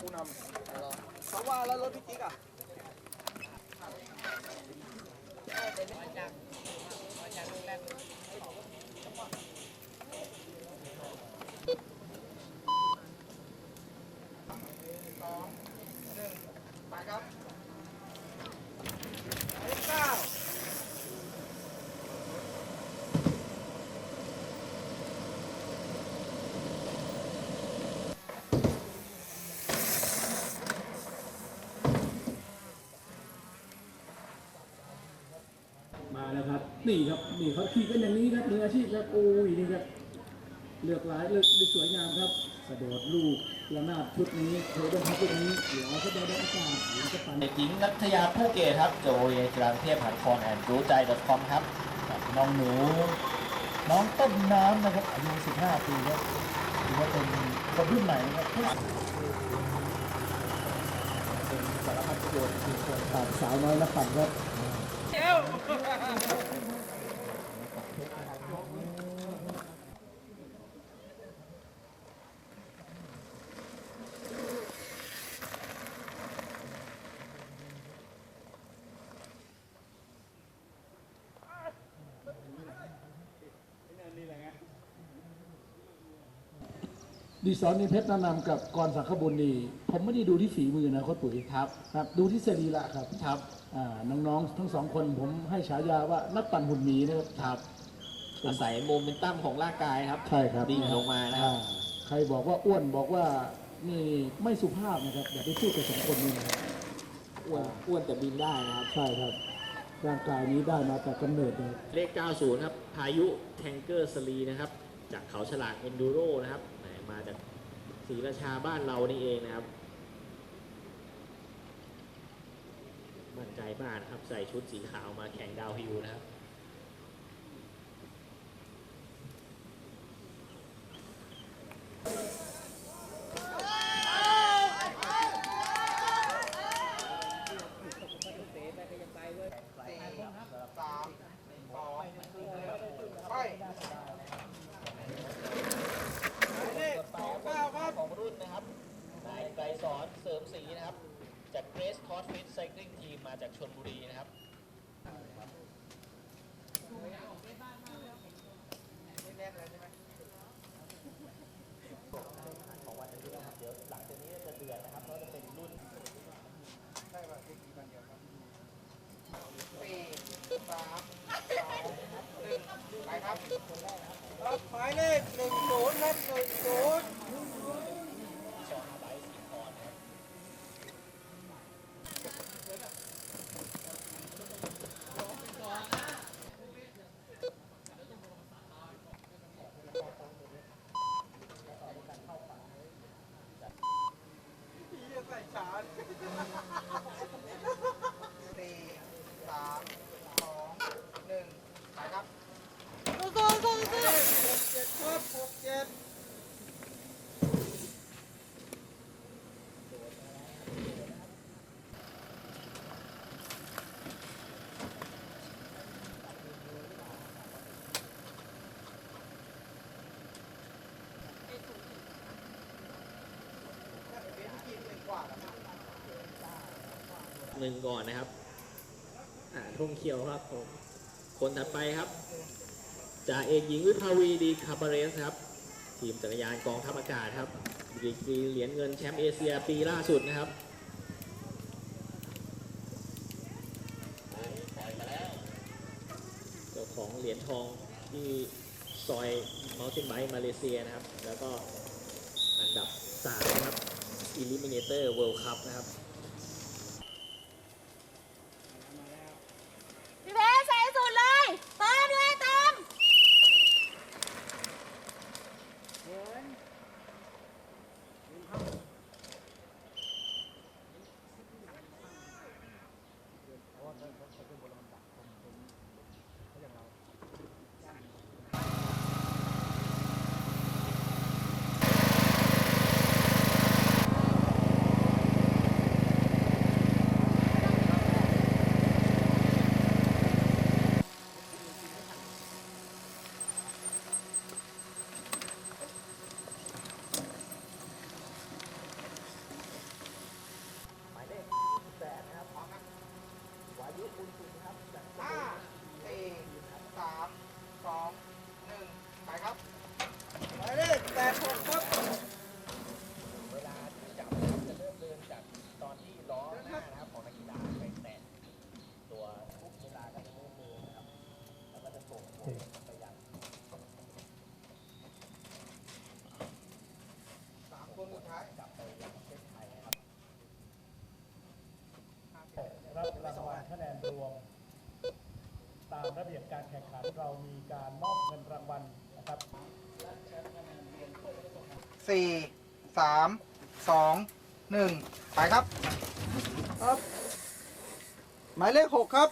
ผู้นำเขาว่าแล้วรถพี่กิ๊กอะสองหนึ่งไปครับเลขเก้า มาแล้วครับ นี่ครับนี่เขาขี่กันอย่างนี้ครับมืออาชีพครับโอ้ยนี่ครับเลือกหลายเลือกได้สวยงามครับกระโดดลูกระนาดชุดนี้เทเบิลทัพชุดนี้เหลือเขาได้ได้อากาศหรือจะปั่นเด็กหญิงนัทยาผู้เกตครับโจเยจรันเทพหันคอนแอนรู้ใจ .com ครับกับน้องหนู น้องต้นน้ำนะครับอายุ15 ปีครับถือว่าเป็นคนรุ่นใหม่นะครับเป็นสารพัดประโยชน์คือคนปั่นสาวน้อยนักปั่นครับ ดีสอนนิเพชรแนะนำกับกรสังขบุญนี่ผมไม่ได้ดูที่ฝีมือนะโค้ชปุ๋ยครับครับ ดูที่สรีระครับครับอ่าน้องๆทั้งสองคนผมให้ฉายาว่านักปั่นหุ่นหมีนะครับครับอาศัยโมเมนตัมของร่างกายครับใช่ครับดิ่งลงมานะครับอ่ใครบอกว่าอ้วนบอกว่านี่ไม่สุภาพนะครับอย่าไปพูดกับสองคนนี้นะครับอ้วนอ้วนแต่บินได้นะครับ ใช่ครับ ร่างกายนี้ได้มาแต่กำเนิดเลยเลข 90 ครับ พายุแทงเกอร์สลีนะครับ จากเขาฉลากเอนดูโรนะครับแห มาจากศรีราชาบ้านเรานี่เองนะครับมั่นใจมากนะครับใส่ชุดสีขาวมาแข่งดาวฮิลนะครับสามสองไปเลขสองเก้าครับ ของรุ่นนะครับ นายไกรสอนเสริมศรีนะครับ จากเก รสคอร์สฟิตไซคลิงทีมมาจากชนบุรีนะครับของวันนี้นะครับเดี๋ยวหลังจากนี้จะเดือนนะครับเพราะจะเป็นรุ่นสี่สามสองหนึ่งไปครับรับหมายเลขหนึ่งศูนย์ครับหนึ่งศูนย์ สองไบสิงคอนนะครับ พี่จะใส่ชาร์จสี่สามสองหนึ่งไปครับหกเจ็ดครับหกเจ็ด หนึ่งก่อนนะครับอ่าทุ่งเขียวครับผมคนถัดไปครับจ่าเอกหญิงวิภาวีดีคาบาเรสครับ ทีมจักรยานกองทัพอากาศครับดีกรีเหรียญเงินแชมป์เอเชียปีล่าสุดนะครับเจ้าของเหรียญทองที่ซอยม u ล t ิไบมาเลเซียนะครับ แล้วก็อันดับ3นะครับ Eliminator World Cup นะครับ แต่ผมครัเวลาที่จับจะเริ่มเดินจากตอนที่ล้อหน้านะครับของนักกีฬาไปแตะตัวทุกเวลาก็จะเริ่มเดินนะครับ แล้วก็จะส่งตัไปยังสามคนสุดท้ายกลับไปยังประเทศไทยนะครับรับรางวัลคะแนนรวม ตามระเบียบการแข่งขันเรามีการมอบเงินรางวัลนะครับ สี่สามสองหนึ่งไปครับครับ หมายเลขหกครับ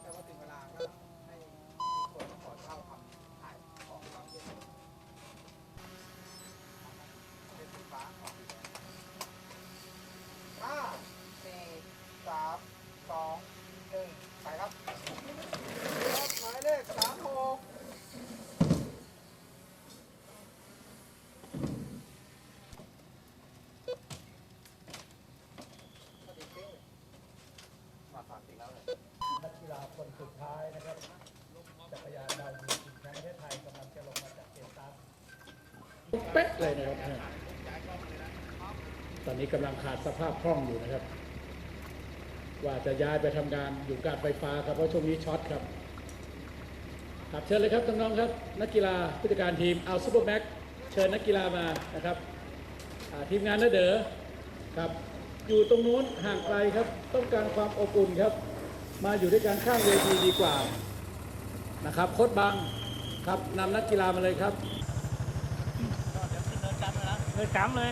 แต่ว่าถึงเวลาก็ให้ทุกคนขอเข้าทำถ่ายของความเย็นเป็นสีฟ้าออกห้าสี่สามสองหนึ่งไปครับครับหมายเลขสามหกมาฝากอีกแล้วเลย นักกีฬา คนสุดท้ายนะครับจักรยานดาวยิงทีมแห่งประเทศไทยกำลังจะลงมาจากเกมตัสเป๊ะเลยนะครับตอนนี้กำลังขาดสภาพคล่องอยู่นะครับ ว่าจะย้ายไปทำงานอยู่การไฟฟ้าครับเพราะช่วงนี้ช็อตครับครับเชิญเลยครับน้องๆครับ นักกีฬาผู้จัดการทีมเอาซูเปอร์แม็กเชิญนักกีฬามานะครับทีมงานนะเด๋อครับ อยู่ตรงนู้นห่างไกลครับ ต้องการความอบอุ่นครับ มาอยู่ด้วยกันข้างเวทีดีกว่านะครับโค้ดบังครับนำนักกีฬามาเลยครับเดินจำเลย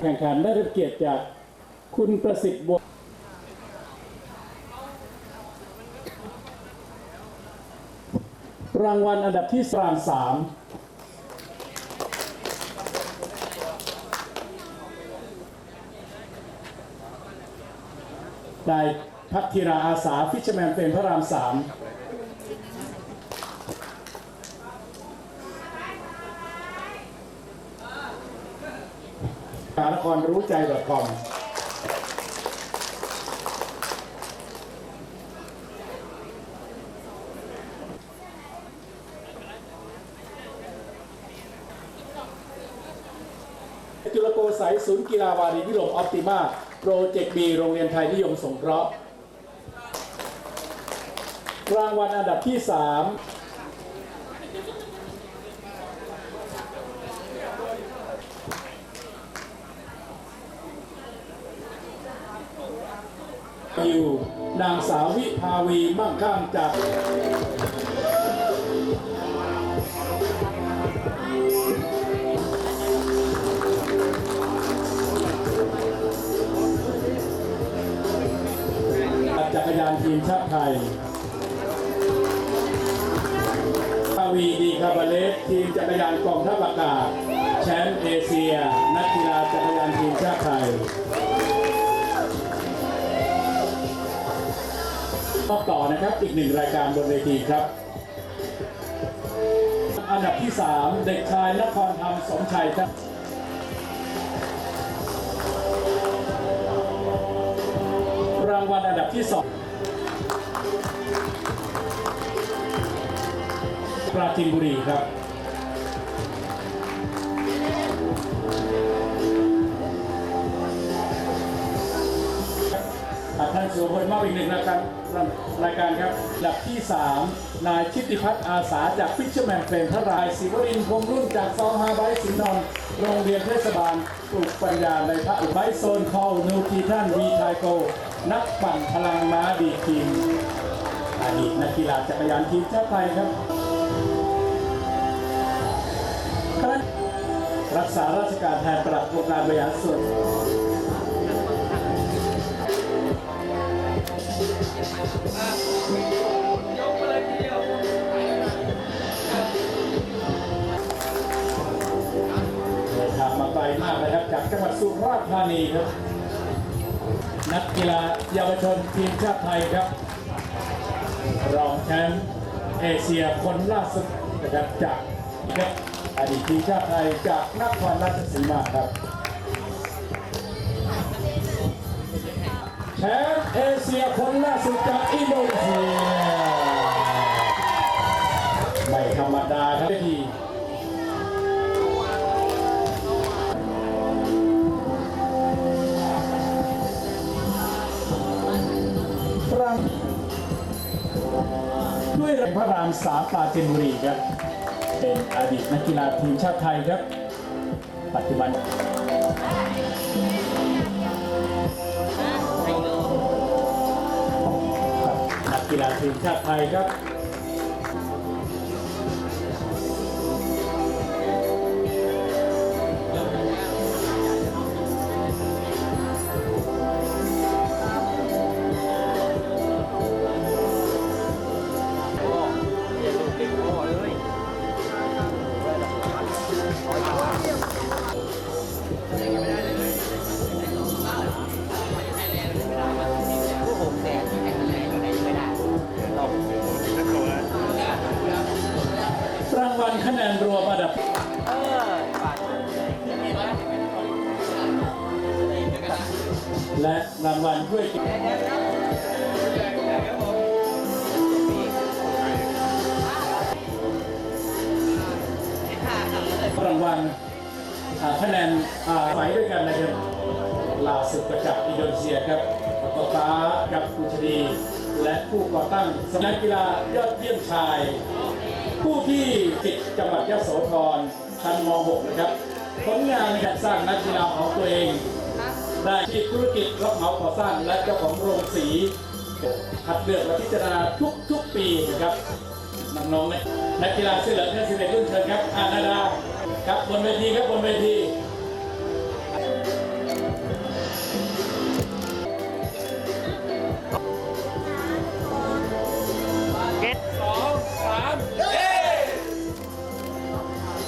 แข่งขันได้รับเกียรติจากคุณประสิทธิ์บัวรางวัลอันดับที่สามสามได้พัทธิราอาสาฟิชแมนเป็นพระรามสาม สารครรู้ใจ .com จุลโกไสยศูนย์กีฬาวารีวิโรมออปติมาโปรเจกต์บีโรงเรียนไทยนิยมสงเคราะห์รางวัลอันดับที่ 3 อยู่นางสาววิภาวีมั่งคั่งจากจักรยานทีมชาติไทยปาวีดีคาบาเลสทีมจักรยานกองทัพอากาศแชมป์เอเชีย นักกีฬาจักรยานทีมชาติไทย ต่อนะครับอีกหนึ่งรายการบนเวทีครับ อันดับที่ 3 เด็กชายนครธรรมสมชัยครับรางวัลอันดับที่ 2 ปราจีนบุรีครับท่านสุพลมอบอีกหนึ่งรายกา รรายการครับอันดับที่ 3 นายชิติพัฒน์อาสาจากฟิชแมนเฟรนพระรายศิวรินทร์พงรุ่นจากซองฮาไบสินนน์โรงเรียนเทศบาลปลูกปัญญาในพระอุไบโซนคอลนูทีท่านวีไทโก นักปั่นพลังม้าดีทีมอดีตนักกีฬาจักรยานทีมชาติไทยครับรักษาราชการแทนประหลัดองค์การบริหารส่วน ทางมาไกลมากนะครับ จากจังหวัดสุราษฎร์ธานีครับ นักกีฬาเยาวชนทีมชาติไทยครับ รองแชมป์เอเชียคนล่าสุดนะครับจากอดีตทีมชาติไทยจากนครราชสีมาครับ แชมป์เอเชียคนล่าสุดจากอินโดนีเซียไม่ธรรมดาครับทีพระรามด้วยพระรามสามปราจีนบุรีครับ เป็นอดีตนักกีฬาทีมชาติไทยครับ ปัจจุบัน ทีมชาติไทยครับ รางวัลถ้วยรางวัลคะแนนอ่าไปด้วยกันนะครับลาสุดประจักษ์อินโดนีเซียครับต่อฟ้ากับกุชดี และผู้ก่อตั้งสำนักกีฬายอดเยี่ยมชาย ผู้ที่ติดจังหวัดยโสธรชั้นม .6 นะครับผลงานในการสร้างนักกีฬาของตัวเอง ได้จิตธุรกิจรับเหมาก่อสร้างและเจ้าของโรงสีคัดเลือกและพิจารณาทุกทุกปีนะครับน้องๆนักกีฬาเสื้อเหลืองเทนสิบเอ็ดรุ่นเชิญครับอานาดาครับบนเวทีครับบนเวที